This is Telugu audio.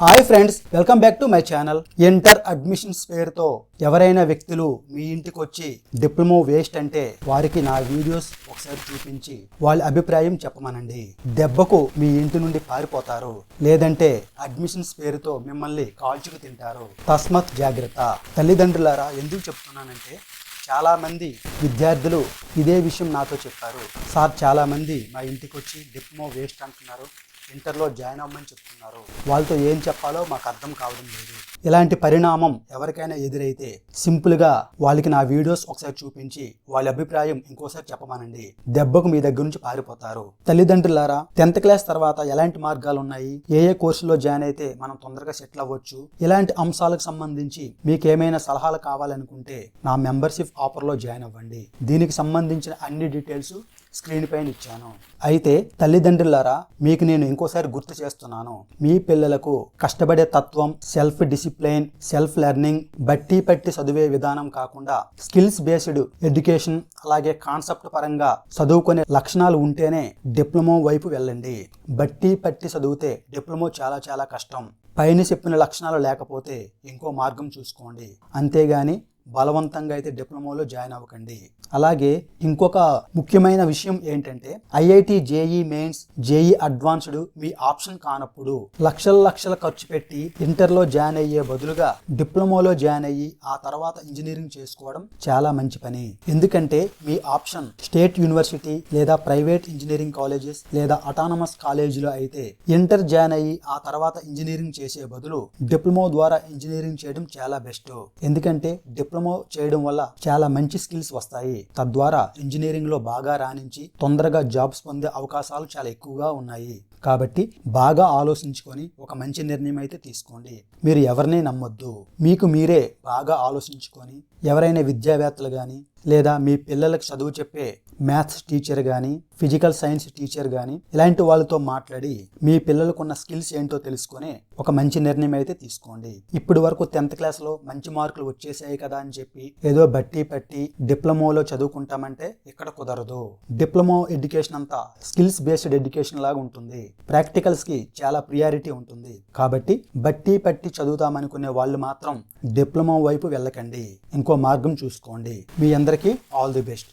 Hi friends welcome back to my channel inter admissions పేరుతో. ఎవరైనా వ్యక్తులు మీ ఇంటికి వచ్చి డిప్లొమో వేస్ట్ అంటే వారికి నా వీడియోస్ ఒకసారి చూపించి వాళ్ళ అభిప్రాయం చెప్పమనండి. దెబ్బకు మీ ఇంటి నుండి పారిపోతారు లేదంటే అడ్మిషన్స్ పేరుతో మిమ్మల్ని కాల్చుకు తింటారు. తస్మత్ జాగ్రత్త. తల్లిదండ్రులారా ఎందుకు చెప్తున్నానంటే చాలా మంది విద్యార్థులు ఇదే విషయం నాతో చెప్పారు. సార్ చాలా మంది మా ఇంటికి వచ్చి డిప్లొమో వేస్ట్ అంటున్నారు. ఇంటర్లో జాయిన్ అవ్వమని చెప్తున్నారు. వాళ్ళతో ఏం చెప్పాలో మాకు అర్థం కావడం లేదు. ఇలాంటి పరిణామం ఎవరికైనా ఎదురైతే సింపుల్గా వాళ్ళకి నా వీడియోస్ ఒకసారి చూపించి వాళ్ళ అభిప్రాయం ఇంకోసారి చెప్పమానండి. దెబ్బకు మీ దగ్గర నుంచి పారిపోతారు. తల్లిదండ్రులారా టెన్త్ క్లాస్ తర్వాత ఎలాంటి మార్గాలు ఉన్నాయి? ఏ ఏ కోర్సులో జాయిన్ అయితే మనం తొందరగా సెటిల్ అవ్వచ్చు? ఇలాంటి అంశాలకు సంబంధించి మీకేమైనా సలహాలు కావాలనుకుంటే నా మెంబర్షిప్ ఆఫర్లో జాయిన్ అవ్వండి. దీనికి సంబంధించిన అన్ని డీటెయిల్స్ స్క్రీన్ పైన ఇచ్చాను. అయితే తల్లిదండ్రులారా మీకు నేను ఇంకోసారి గుర్తు చేస్తున్నాను. మీ పిల్లలకు కష్టపడే తత్వం సెల్ఫ్ డిసిప్లైన్ సెల్ఫ్ లెర్నింగ్ బట్టి పట్టి చదివే విధానం కాకుండా స్కిల్స్ బేస్డ్ ఎడ్యుకేషన్ అలాగే కాన్సెప్ట్ పరంగా చదువుకునే లక్షణాలు ఉంటేనే డిప్లొమో వైపు వెళ్ళండి. బట్టి పట్టి చదివితే డిప్లొమో చాలా చాలా కష్టం. పైన చెప్పిన లక్షణాలు లేకపోతే ఇంకో మార్గం చూసుకోండి. అంతేగాని బలవంతంగా అయితే డిప్లొమాలో జాయిన్ అవ్వకండి. అలాగే ఇంకొక ముఖ్యమైన విషయం ఏంటంటే IIT JEE mains JEE advanced మీ ఆప్షన్ కానప్పుడు లక్షల లక్షల ఖర్చు పెట్టి ఇంటర్లో జాయిన్ అయ్యే బదులుగా డిప్లొమాలో జాయిన్ అయ్యి ఆ తర్వాత ఇంజనీరింగ్ చేసుకోవడం చాలా మంచి పని. ఎందుకంటే మీ ఆప్షన్ స్టేట్ యూనివర్సిటీ లేదా ప్రైవేట్ ఇంజనీరింగ్ కాలేజెస్ లేదా అటానమస్ కాలేజీలో అయితే ఇంటర్ జాయిన్ అయ్యి ఆ తర్వాత ఇంజనీరింగ్ చేసే బదులు డిప్లొమా ద్వారా ఇంజనీరింగ్ చేయడం చాలా బెస్ట్. ఎందుకంటే డిప్లొమా చేయడం వల్ల చాలా మంచి స్కిల్స్ వస్తాయి. తద్వారా ఇంజనీరింగ్లో బాగా రాణించి తొందరగా జాబ్స్ పొందే అవకాశాలు చాలా ఎక్కువగా ఉన్నాయి. కాబట్టి బాగా ఆలోచించుకొని ఒక మంచి నిర్ణయం అయితే తీసుకోండి. మీరు ఎవరిని నమ్మొద్దు. మీకు మీరే బాగా ఆలోచించుకొని ఎవరైనా విద్యావేత్తలు కానీ లేదా మీ పిల్లలకు చదువు చెప్పే మ్యాథ్స్ టీచర్ కానీ ఫిజికల్ సైన్స్ టీచర్ కానీ ఇలాంటి వాళ్ళతో మాట్లాడి మీ పిల్లలకున్న స్కిల్స్ ఏంటో తెలుసుకొని ఒక మంచి నిర్ణయం అయితే తీసుకోండి. ఇప్పుడు వరకు టెన్త్ క్లాస్లో మంచి మార్కులు వచ్చేసాయి కదా అని చెప్పి ఏదో బట్టి పట్టి డిప్లొమాలో చదువుకుంటామంటే ఇక్కడ కుదరదు. డిప్లొమా ఎడ్యుకేషన్ అంతా స్కిల్స్ బేస్డ్ ఎడ్యుకేషన్ లాగా ఉంటుంది. ప్రాక్టికల్స్కి చాలా ప్రియారిటీ ఉంటుంది. కాబట్టి బట్టి పట్టి చదువుతామనుకునే వాళ్ళు మాత్రం డిప్లొమా వైపు వెళ్ళకండి. ఇంకో మార్గం చూసుకోండి. మీ అందరికీ ఆల్ ది బెస్ట్.